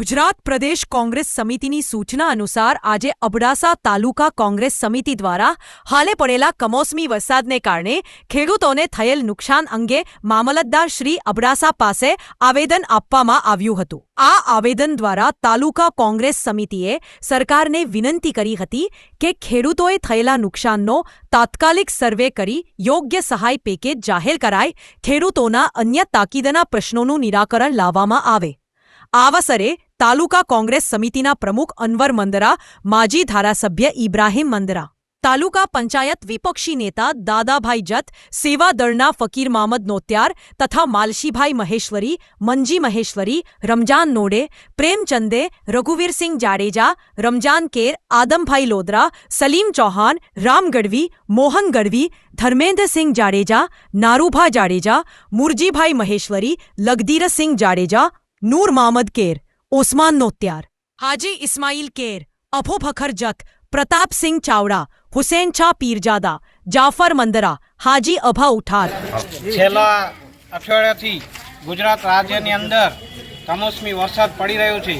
ગુજરાત પ્રદેશ કોંગ્રેસ સમિતિની સૂચના અનુસાર આજે અબડાસા તાલુકા કોંગ્રેસ સમિતિ દ્વારા હાલે પડેલા કમોસમી વરસાદને કારણે ખેડૂતોને થયેલ નુકસાન અંગે મામલતદાર શ્રી અબડાસા પાસે આવેદન આપવામાં આવ્યું હતું. આ આવેદન દ્વારા તાલુકા કોંગ્રેસ સમિતિએ સરકારને વિનંતી કરી હતી કે ખેડૂતોએ થયેલા નુકસાનનો તાત્કાલિક સર્વે કરી યોગ્ય સહાય પેકેજ જાહેર કરાય, ખેડૂતોના અન્ય તાકીદના પ્રશ્નોનું નિરાકરણ લાવવામાં આવે. આ અવસરે તાલુકા કોંગ્રેસ સમિતિના પ્રમુખ અનવર મંદરા માજી ધારાસભ્ય ઇબ્રાહીમ મંદરા તાલુકા પંચાયત વિપક્ષી નેતા દાદાભાઈ જત સેવા દળના ફકીર મામદ નોત્યાર તથા માલશીભાઈ મહેશ્વરી મંજી મહેશ્વરી રમજાન નોડે પ્રેમચંદે રઘુવીરસિંહ જાડેજા રમજાન કેર આદમભાઈ લોદરા સલીમ ચૌહાણ રામ ગઢવી મોહન ગઢવી ધર્મેન્દ્રસિંહ જાડેજા નારુભા જાડેજા મુરજીભાઈ મહેશ્વરી લગધીરસિંહ જાડેજા નૂર મામદ કેર ઓસમાન ત્યાર હાજી ઇસ્માઇલ કેર અભો ફખર જત પ્રતાપસિંહ ચાવડા હુસેન છા પીરજાદા જાફર મંદરા હાજી અભા ઉઠાર છેલ્લા અઠવાડિયાથી ગુજરાત રાજ્યની અંદર કમોસમી વરસાદ પડી રહ્યો છે.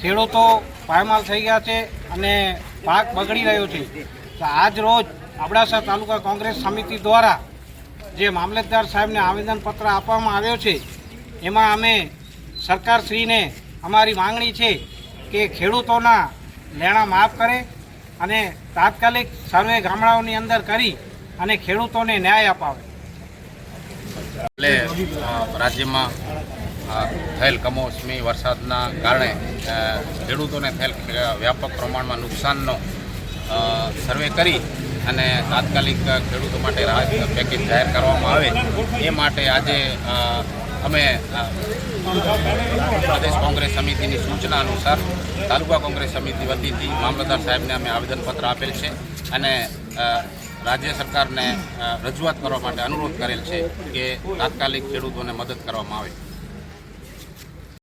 ખેડૂતો પાયમાલ થઈ ગયા છે અને પાક બગડી રહ્યો છે. તો આજ રોજ અબડાસા તાલુકા કોંગ્રેસ સમિતિ દ્વારા જે મામલતદાર સાહેબને આવેદનપત્ર આપવામાં આવ્યો છે, એમાં અમે સરકારશ્રીને અમારી માંગણી છે કે ખેડૂતોના લેણા માફ કરે અને તાત્કાલિક સર્વે ગામડાઓની અંદર કરી અને ખેડૂતોને ન્યાય અપાવે. એટલે રાજ્યમાં થયેલ કમોસમી વરસાદના કારણે ખેડૂતોને થયેલ વ્યાપક પ્રમાણમાં નુકસાનનો સર્વે કરી અને તાત્કાલિક ખેડૂતો માટે રાહત પેકેજ જાહેર કરવામાં આવે એ માટે આજે અમે પ્રદેશ કોંગ્રેસ સમિતિની સૂચના અનુસાર તાલુકા કોંગ્રેસ સમિતિ વતીથી મામલતદાર સાહેબને અમે આવેદનપત્ર આપેલ છે અને રાજ્ય સરકારને રજૂઆત કરવા માટે અનુરોધ કરેલ છે કે તાત્કાલિક ખેડૂતોને મદદ કરવામાં આવે.